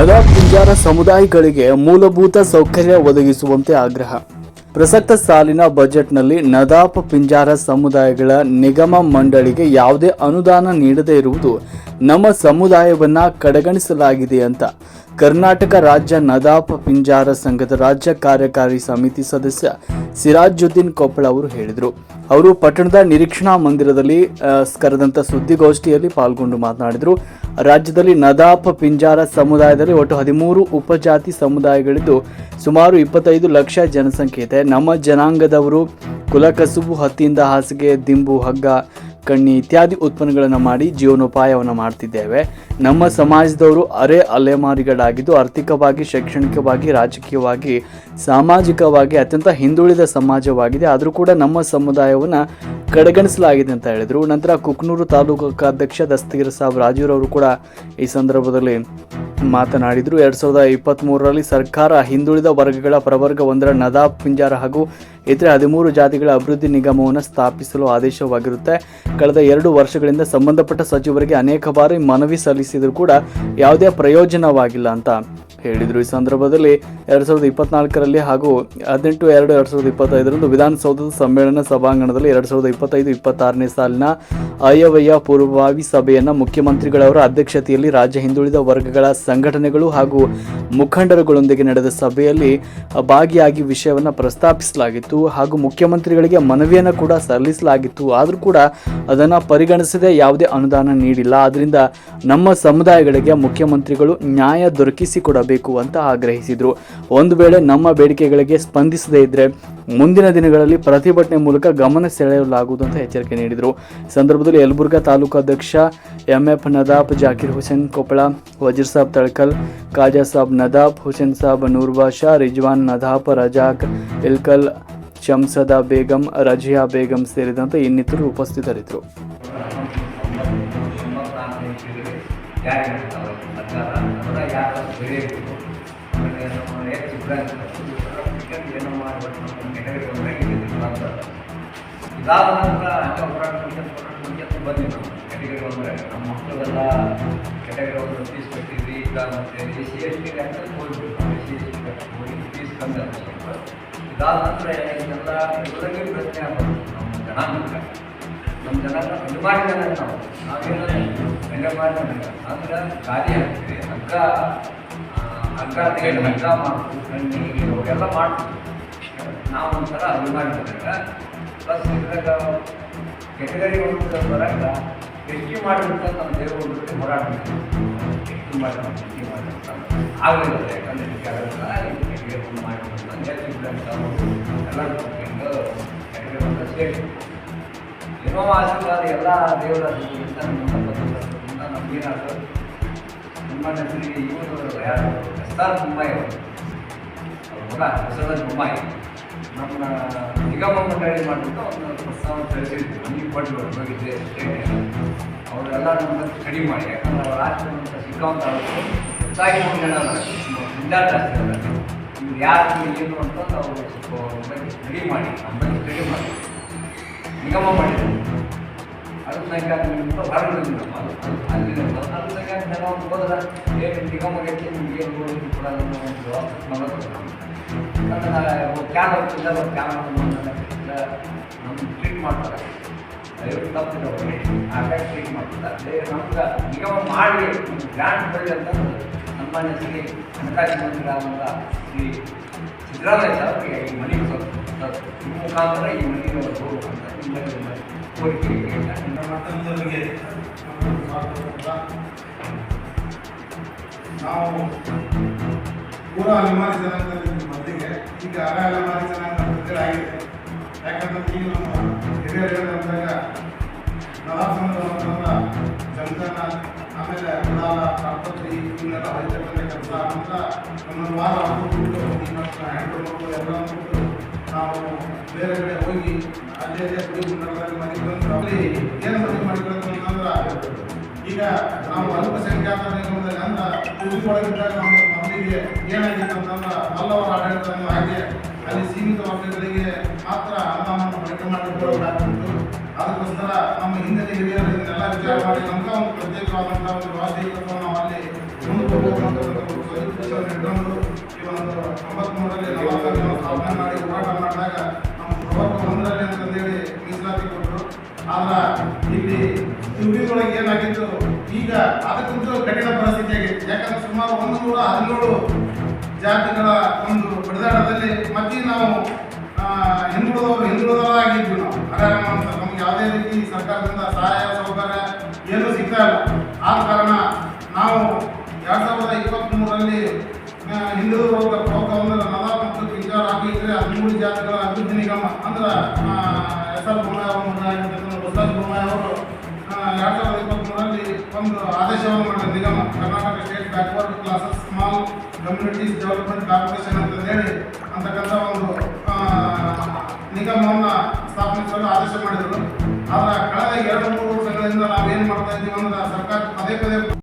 ನದಾಬ್ ಪಿಂಜಾರ ಸಮುದಾಯಗಳಿಗೆ ಮೂಲಭೂತ ಸೌಕರ್ಯ ಒದಗಿಸುವಂತೆ ಆಗ್ರಹ. ಪ್ರಸಕ್ತ ಸಾಲಿನ ಬಜೆಟ್ನಲ್ಲಿ ನದಾಪ್ ಪಿಂಜಾರ ಸಮುದಾಯಗಳ ನಿಗಮ ಮಂಡಳಿಗೆ ಯಾವುದೇ ಅನುದಾನ ನೀಡದೇ ಇರುವುದು ನಮ್ಮ ಸಮುದಾಯವನ್ನ ಕಡೆಗಣಿಸಲಾಗಿದೆ ಅಂತ. ಕರ್ನಾಟಕ ರಾಜ್ಯ ನದಾಪ ಪಿಂಜಾರ ಸಂಘದ ರಾಜ್ಯ ಕಾರ್ಯಕಾರಿ ಸಮಿತಿ ಸದಸ್ಯ ಸಿರಾಜುದ್ದೀನ್ ಕೊಪ್ಪಳ ಅವರು ಹೇಳಿದರು. ಅವರು ಪಟ್ಟಣದ ನಿರೀಕ್ಷಣಾ ಮಂದಿರದಲ್ಲಿ ಕರೆದಂಥ ಸುದ್ದಿಗೋಷ್ಠಿಯಲ್ಲಿ ಪಾಲ್ಗೊಂಡು ಮಾತನಾಡಿದರು. ರಾಜ್ಯದಲ್ಲಿ ನದಾಪ ಪಿಂಜಾರ ಸಮುದಾಯದಲ್ಲಿ ಒಟ್ಟು ಹದಿಮೂರು ಉಪಜಾತಿ ಸಮುದಾಯಗಳಿದ್ದು ಸುಮಾರು ಇಪ್ಪತ್ತೈದು ಲಕ್ಷ ಜನಸಂಖ್ಯೆ ಇದೆ. ನಮ್ಮ ಜನಾಂಗದವರು ಕುಲಕಸುಬು ಹತ್ತಿಯಿಂದ ಹಾಸಿಗೆ, ದಿಂಬು, ಹಗ್ಗ ಕಣ್ಣಿ ಇತ್ಯಾದಿ ಉತ್ಪನ್ನಗಳನ್ನು ಮಾಡಿ ಜೀವನೋಪಾಯವನ್ನು ಮಾಡ್ತಿದ್ದೇವೆ. ನಮ್ಮ ಸಮಾಜದವರು ಅರೆ ಅಲೆಮಾರಿಗಳಾಗಿದ್ದು ಆರ್ಥಿಕವಾಗಿ, ಶೈಕ್ಷಣಿಕವಾಗಿ, ರಾಜಕೀಯವಾಗಿ, ಸಾಮಾಜಿಕವಾಗಿ ಅತ್ಯಂತ ಹಿಂದುಳಿದ ಸಮಾಜವಾಗಿದೆ. ಆದರೂ ಕೂಡ ನಮ್ಮ ಸಮುದಾಯವನ್ನು ಕಡೆಗಣಿಸಲಾಗಿದೆ ಅಂತ ಹೇಳಿದರು. ನಂತರ ಕುಕ್ನೂರು ತಾಲೂಕು ಅಧ್ಯಕ್ಷ ದಸ್ತಗಿರ್ ಸಾಬ್ ರಾಜೀವ್ರವರು ಕೂಡ ಈ ಸಂದರ್ಭದಲ್ಲಿ ಮಾತನಾಡಿದರು. ಎರಡ್ ಸಾವಿರದ ಇಪ್ಪತ್ತ್ ಮೂರರಲ್ಲಿ ಸರ್ಕಾರ ಹಿಂದುಳಿದ ವರ್ಗಗಳ ಪ್ರವರ್ಗ ಒಂದರ ನದಾಬ್, ಪಿಂಜಾರ ಹಾಗೂ ಇತರೆ ಹದಿಮೂರು ಜಾತಿಗಳ ಅಭಿವೃದ್ಧಿ ನಿಗಮವನ್ನು ಸ್ಥಾಪಿಸಲು ಆದೇಶವಾಗಿರುತ್ತೆ. ಕಳೆದ ಎರಡು ವರ್ಷಗಳಿಂದ ಸಂಬಂಧಪಟ್ಟ ಸಚಿವರಿಗೆ ಅನೇಕ ಬಾರಿ ಮನವಿ ಸಲ್ಲಿಸಿದರೂ ಕೂಡ ಯಾವುದೇ ಪ್ರಯೋಜನವಾಗಿಲ್ಲ ಅಂತ. ಹೇಳಿದರು. ಈ ಸಂದರ್ಭದಲ್ಲಿ ಎರಡು ಸಾವಿರದ ಇಪ್ಪತ್ನಾಲ್ಕರಲ್ಲಿ ಹಾಗೂ ಹದಿನೆಂಟು ಎರಡು ಎರಡು ಸಾವಿರದ ಇಪ್ಪತ್ತೈದರಂದು ವಿಧಾನಸೌಧದ ಸಮ್ಮೇಳನ ಸಭಾಂಗಣದಲ್ಲಿ ಎರಡು ಸಾವಿರದ ಇಪ್ಪತ್ತೈದು ಇಪ್ಪತ್ತಾರನೇ ಸಾಲಿನ ಆಯವ್ಯಯ ಪೂರ್ವಭಾವಿ ಸಭೆಯನ್ನು ಮುಖ್ಯಮಂತ್ರಿಗಳವರ ಅಧ್ಯಕ್ಷತೆಯಲ್ಲಿ ರಾಜ್ಯ ಹಿಂದುಳಿದ ವರ್ಗಗಳ ಸಂಘಟನೆಗಳು ಹಾಗೂ ಮುಖಂಡರುಗಳೊಂದಿಗೆ ನಡೆದ ಸಭೆಯಲ್ಲಿ ಭಾಗಿಯಾಗಿ ವಿಷಯವನ್ನು ಪ್ರಸ್ತಾಪಿಸಲಾಗಿತ್ತು ಹಾಗೂ ಮುಖ್ಯಮಂತ್ರಿಗಳಿಗೆ ಮನವಿಯನ್ನು ಕೂಡ ಸಲ್ಲಿಸಲಾಗಿತ್ತು. ಆದರೂ ಕೂಡ ಅದನ್ನು ಪರಿಗಣಿಸದೆ ಯಾವುದೇ ಅನುದಾನ ನೀಡಿಲ್ಲ. ಆದ್ದರಿಂದ ನಮ್ಮ ಸಮುದಾಯಗಳಿಗೆ ಮುಖ್ಯಮಂತ್ರಿಗಳು ನ್ಯಾಯ ದೊರಕಿಸಿಕೊಡಬೇಕು ಅಂತ ಆಗ್ರಹಿಸಿದರು. ಒಂದು ವೇಳೆ ನಮ್ಮ ಬೇಡಿಕೆಗಳಿಗೆ ಸ್ಪಂದಿಸದೇ ಇದ್ದರೆ ಮುಂದಿನ ದಿನಗಳಲ್ಲಿ ಪ್ರತಿಭಟನೆ ಮೂಲಕ ಗಮನ ಸೆಳೆಯಲಾಗುವುದು ಅಂತ ಎಚ್ಚರಿಕೆ ನೀಡಿದರು. ಸಂದರ್ಭದಲ್ಲಿ ಯಲಬುರ್ಗಾ ತಾಲೂಕು ಅಧ್ಯಕ್ಷ ಎಂ ಎಫ್ ನದಾಬ್, ಜಾಕಿರ್ ಹುಸೇನ್ ಕೊಪ್ಪಳ, ವಜೀರ್ ಸಾಬ್ ತಳಕಲ್, ಖಾಜಾ ಸಾಬ್ ನದಾಬ್, ಹುಸೇನ್ ಸಾಬ್ ನೂರ್ಬಾಷಾ ರಿಜ್ವಾನ್ ನದಾಬ್, ರಜಾಕ್ ಇಲ್ಕಲ್ ಶಂಸದ ಬೇಗಂ, ರಜಿಯಾ ಬೇಗಂ ಸೇರಿದಂತೆ ಇನ್ನಿತರರು ಉಪಸ್ಥಿತರಿದ್ದರು. ಯಾರು ನಮ್ಮ ಹೆಚ್ಚು ಬ್ರಾಂಚ್ ಏನೋ ನಮ್ಮ ಕೆಟಗರಿ ಒಂದಾಗಿ ಇದಾದ ನಂತರ ಹಂಗೆ ಕೆಟಗರಿ ನಮ್ಮ ಮಕ್ಕಳೆಲ್ಲ ಕೆಟಗರಿ ಒಂದು ಕಟ್ಟಿದ್ವಿ ಈಗ ಮತ್ತೆ ಸಿ ಎಸ್ ಟಿ ಅಂತ ಹೋಗ್ಬಿಟ್ಟು ನಾವು ಫೀಸ್ ಕಮ್ಮಿ ಆಗ್ತದೆ ಇದಾದ ನಂತರ ಇದೆಲ್ಲ ಎಲ್ಲರಿಗೂ ನಮ್ಮ ನಾವು ಅಂದ್ರೆ ಗಾದಿ ಹಾಕ್ತೀವಿ ಹಗ್ಗ ತೆಗೆದು ಹಗ್ಗ ಮಾಡ್ತೀವಿ ಅವೆಲ್ಲ ಮಾಡ್ತೀವಿ. ನಾವು ಒಂಥರ ಅದು ಜನಾಂಗ ಪ್ಲಸ್ ಇದ್ರಾಗ ಕೆಟಗರಿ ಒಂದು ಬರಾಗ ಎಷ್ಟು ನಮ್ಮ ದೇವರು ಜೊತೆ ಹೋರಾಟ ಎಷ್ಟು ಮಾಡಿ ಆಗಲಿಲ್ಲ ಯಾಕಂದ್ರೆ ಇದಕ್ಕೆ ಆಗಲ್ಲ ಕೆಟಗರಿ ಒಂದು ಮಾಡಿಬಿಟ್ಟು ಎಲ್ಲರೂ ಕೆಟಗರಿ ಒಂದು ಆಶೀರ್ವಾದ ಎಲ್ಲ ದೇವರ ನಮ್ಮ ನಮಗೇನಾದ್ರು ತುಂಬ ನಮಗೆ ಇವರು ಯಾರು ಎಸ್ ಮುಂಬೈ ಅವರು ಅವ್ರ ಮುಂಬೈ ನಮ್ಮ ನಿಗಮ ಮಂಡಳಿ ಮಾಡಿಬಿಟ್ಟು ಒಂದು ಪ್ರಸ್ತಾವನೆ ತಿಳಿಸಿದ್ವಿ ನಮಗೆ ಕೊಟ್ಟು ಹೋಗಿದ್ದೆ ಅವರೆಲ್ಲ ನಮ್ಮ ಸ್ಟಡಿ ಮಾಡಿ ಯಾಕಂದ್ರೆ ಅವ್ರ ಆಸ್ತಿ ಸಿಕ್ಕಂತ ಹೆಚ್ಚಾಗಿ ವಿದ್ಯಾರ್ಥಿ ಇವ್ರು ಯಾರು ಏನು ಅಂತ ಅವರು ಸ್ವಲ್ಪ ಸ್ಟಡಿ ಮಾಡಿ ನಮ್ಮ ಸ್ಟಡಿ ಮಾಡಿ ನಿಗಮ ಮಾಡಿದ್ರು. ಅದು ಅಲ್ಲಿ ಜನ ಒಂದು ಹೋದ್ರೆ ಏನು ನಿಗಮಗೆ ನಿಮ್ಗೆ ಗೋಲ್ಡ್ ಕೂಡ ಕ್ಯಾನ್ ಹೋಗ್ತಿದ್ದ ಕ್ಯಾನ್ ಟ್ರೀಟ್ ಮಾಡ್ತಾರೆ ದಯವಿಟ್ಟು ತಪ್ಪಿದೆ ಅವ್ರಿಗೆ ಹಾಗಾಗಿ ಟ್ರೀಟ್ ಮಾಡ್ತಾರೆ ನಮ್ಗೆ ನಿಗಮ ಮಾಡಿ ಗ್ರ್ಯಾಂಡ್ ಬರಲಿ ಅಂತ ಸನ್ಮಾನ್ಯ ಶ್ರೀ ಹಣಕಾಸು ಮಂತ್ರಿಗಳಾದಂಥ ಶ್ರೀ ಸಿದ್ದರಾಮಯ್ಯ ಸರ್ ಈ ಈ ಮನೆ ನಿಮ್ಮ ಮುಖಾಂತರ ಈ ಮನೆಗೆ ಮತ್ತೊಂದರಿಗೆ ನಾವು ಪೂರ ಅಲೆಮಾರಿ ಜನಾಂಗದ ಮಧ್ಯೆ ಈಗ ಅರ ಅಲೆಮಾರಿ ಜನಾಂಗ ಆಗಿದೆ. ಈಗ ನಮ್ಮ ಹಿರಿಯರು ಬಂದಾಗ ಸಂಘ ಜಂಗನ ಆಮೇಲೆ ಕುಲಾಲ ಕಾಪತ್ರಿ ಇವನ್ನೆಲ್ಲ ಹೊಯ್ತಕ್ಕಂಥ ಕೆಲಸ ಅಂತ ಒಂದೊಂದು ವಾರ ಹೆಣ್ಣು ಎಲ್ಲ ನಾವು ಬೇರೆ ಕಡೆ ಹೋಗಿ ಅಲ್ಲೇ ಮನೆಗೆ ಬಂದು ಅಲ್ಲಿ ಏನು ಮದುವೆ ಮಾಡಿಕೊಳ್ಳೋದು ಅಂತಂದ್ರೆ ಈಗ ನಾವು ಅಲ್ಪಸಂಖ್ಯಾತರಿಗೆ ಅಂದ್ರೆ ಉಳಿದುಕೊಳ್ಳಿದ್ದಾಗ ನಮ್ಮ ಮಕ್ಕಳಿಗೆ ಏನಾಗಿತ್ತು ಅಂತಂದ್ರೆ ಮಲ್ಲವರ ಆಡಳಿತವನ್ನು ಹಾಗೆ ಅಲ್ಲಿ ಸೀಮಿತ ವರ್ಗಗಳಿಗೆ ಈಗ ಅದಕ್ಕಿಂತ ಕಠಿಣ ಪರಿಸ್ಥಿತಿಯಾಗಿತ್ತು ಯಾಕಂದ್ರೆ ಸುಮಾರು ಒಂದು ನೂರ ಹದಿನೇಳು ಜಾತಿಗಳ ಒಂದು ಬಡಿದಾಟದಲ್ಲಿ ಮತ್ತೆ ನಾವು ಹಿಂದುಳಿದವರು ಹಿಂದುಳಿದವರಾಗಿದ್ವಿ ನಾವು. ಅದರ ಅಂತ ನಮ್ಗೆ ಯಾವುದೇ ರೀತಿ ಸರ್ಕಾರದಿಂದ ಸಹಾಯ, ಸೌಕರ್ಯ ಏನೂ ಸಿಗ್ತಾ ಇಲ್ಲ. ಆದ ಕಾರಣ ನಾವು ಎರಡು ಸಾವಿರದ ಇಪ್ಪತ್ತ್ಮೂರರಲ್ಲಿ ಹಿಂದುಳಿದವರ ಪ್ರಮುಖ ಪ್ರೋಗ್ರಾಮ್ ನಲಾ ಮತ್ತು ಕಿಂಜಾರ್ ಹಾಕಿದ್ರೆ ಹದಿಮೂರು ಜಾತಿಗಳ ಅಭಿವೃದ್ಧಿ ನಿಗಮ, ಅಂದ್ರೆ ಎಸ್ ಆರ್ ಬೊಮ್ಮಾಯಿ ಅವರು ಮುದ್ದಾಜ್ ಬೊಮ್ಮಾಯಿ ಅವರು ಎರಡ್ ಸಾವಿರದ ಇಪ್ಪತ್ತ್ಮೂರರಲ್ಲಿ ಒಂದು ಆದೇಶವನ್ನು ಮಾಡಿದ ನಿಗಮ Karnataka state backward classes small communities development corporation ಅಂತ ಹೇಳಿ ಅಂತಕ್ಕಂಥ ಒಂದು ನಿಗಮವನ್ನು ಸ್ಥಾಪಿಸಲು ಆದೇಶ ಮಾಡಿದರು. ಆದ್ರೆ ಕಳೆದ ಎರಡು ಮೂರು ವರ್ಷಗಳಿಂದ ನಾವೇನು ಮಾಡ್ತಾ ಇದ್ದೀವಿ ಅಂದ್ರೆ ಸರ್ಕಾರ ಪದೇ ಪದೇ